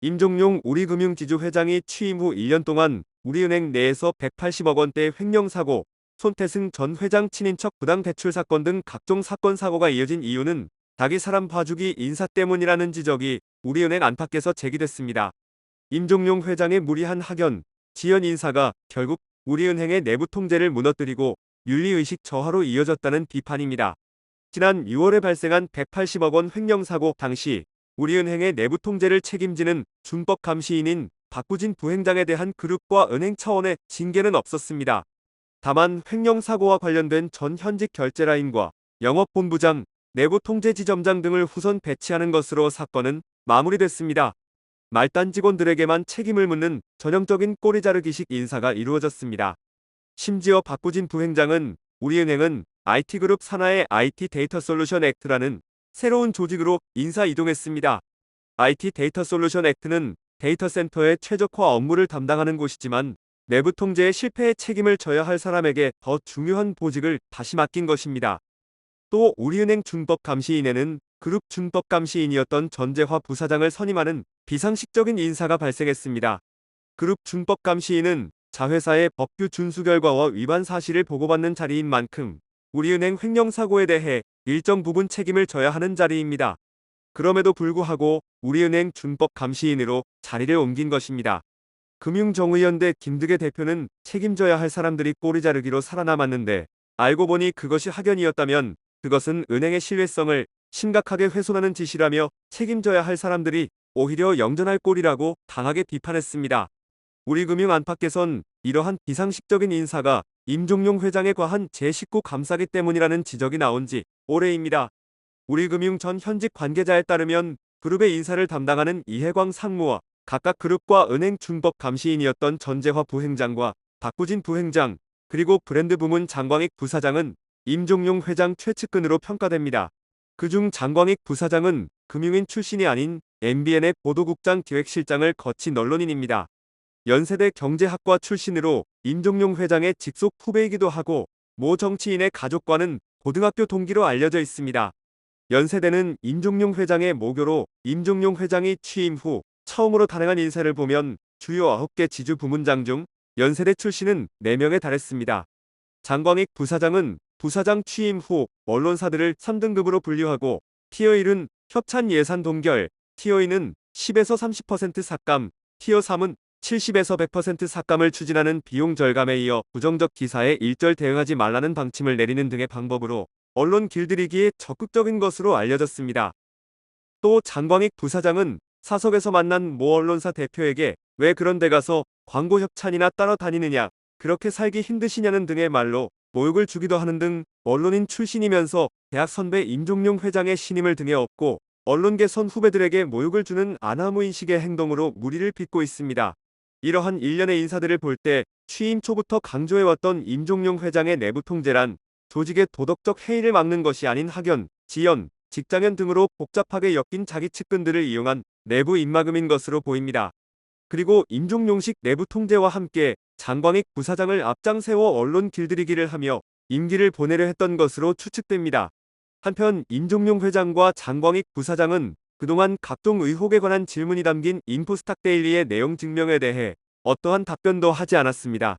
임종용 우리금융지주 회장이 취임 후 1년 동안 우리은행 내에서 180억 원대 횡령사고, 손태승 전 회장 친인척 부당 대출 사건 등 각종 사건 사고가 이어진 이유는 자기 사람 봐주기 인사 때문이라는 지적이 우리은행 안팎에서 제기됐습니다. 임종용 회장의 무리한 학연, 지연 인사가 결국 우리은행의 내부 통제를 무너뜨리고 윤리의식 저하로 이어졌다는 비판입니다. 지난 6월에 발생한 180억 원 횡령 사고 당시 우리은행의 내부 통제를 책임지는 준법 감시인인 박구진 부행장에 대한 그룹과 은행 차원의 징계는 없었습니다. 다만 횡령 사고와 관련된 전 현직 결제라인과 영업본부장, 내부 통제 지점장 등을 후선 배치하는 것으로 사건은 마무리됐습니다. 말단 직원들에게만 책임을 묻는 전형적인 꼬리 자르기식 인사가 이루어졌습니다. 심지어 박구진 부행장은 우리은행은 IT그룹 산하의 IT 데이터 솔루션 액트라는 새로운 조직으로 인사 이동했습니다. IT 데이터 솔루션 액트는 데이터 센터의 최적화 업무를 담당하는 곳이지만 내부 통제의 실패에 책임을 져야 할 사람에게 더 중요한 보직을 다시 맡긴 것입니다. 또 우리은행 준법 감시인에는 그룹 준법 감시인이었던 전재화 부사장을 선임하는 비상식적인 인사가 발생했습니다. 그룹 준법 감시인은 자회사의 법규 준수 결과와 위반 사실을 보고받는 자리인 만큼 우리은행 횡령 사고에 대해 일정 부분 책임을 져야 하는 자리입니다. 그럼에도 불구하고 우리은행 준법 감시인으로 자리를 옮긴 것입니다. 금융정의연대 김득의 대표는 책임져야 할 사람들이 꼬리 자르기로 살아남았는데 알고 보니 그것이 학연이었다면 그것은 은행의 신뢰성을 심각하게 훼손하는 짓이라며 책임져야 할 사람들이 오히려 영전할 꼴이라고 강하게 비판했습니다. 우리 금융 안팎에선 이러한 비상식적인 인사가 임종용 회장에 과한 제19 감사기 때문이라는 지적이 나온 지 오래입니다. 우리금융 전 현직 관계자에 따르면 그룹의 인사를 담당하는 이해광 상무와 각각 그룹과 은행 준법 감시인이었던 전재화 부행장과 박구진 부행장 그리고 브랜드 부문 장광익 부사장은 임종용 회장 최측근으로 평가됩니다. 그중 장광익 부사장은 금융인 출신이 아닌 MBN의 보도국장 기획실장을 거친 언론인입니다. 연세대 경제학과 출신으로 임종용 회장의 직속 후배이기도 하고 모 정치인의 가족과는 고등학교 동기로 알려져 있습니다. 연세대는 임종용 회장의 모교로 임종용 회장이 취임 후 처음으로 단행한 인사를 보면 주요 9개 지주 부문장 중 연세대 출신은 4명에 달했습니다. 장광익 부사장은 부사장 취임 후 언론사들을 3등급으로 분류하고 티어 1은 협찬 예산 동결, 티어 2는 10에서 30% 삭감, 티어 3은 70에서 100% 삭감을 추진하는 비용 절감에 이어 부정적 기사에 일절 대응하지 말라는 방침을 내리는 등의 방법으로 언론 길들이기에 적극적인 것으로 알려졌습니다. 또 장광익 부사장은 사석에서 만난 모 언론사 대표에게 왜 그런 데 가서 광고 협찬이나 따러 다니느냐, 그렇게 살기 힘드시냐는 등의 말로 모욕을 주기도 하는 등 언론인 출신이면서 대학 선배 임종용 회장의 신임을 등에 업고 언론계 선 후배들에게 모욕을 주는 아나무인식의 행동으로 무리를 빚고 있습니다. 이러한 일련의 인사들을 볼 때 취임 초부터 강조해왔던 임종용 회장의 내부 통제란 조직의 도덕적 해이를 막는 것이 아닌 학연, 지연, 직장연 등으로 복잡하게 엮인 자기 측근들을 이용한 내부 입막음인 것으로 보입니다. 그리고 임종용식 내부 통제와 함께 장광익 부사장을 앞장 세워 언론 길들이기를 하며 임기를 보내려 했던 것으로 추측됩니다. 한편 임종용 회장과 장광익 부사장은 그동안 각종 의혹에 관한 질문이 담긴 인포스탁 데일리의 내용 증명에 대해 어떠한 답변도 하지 않았습니다.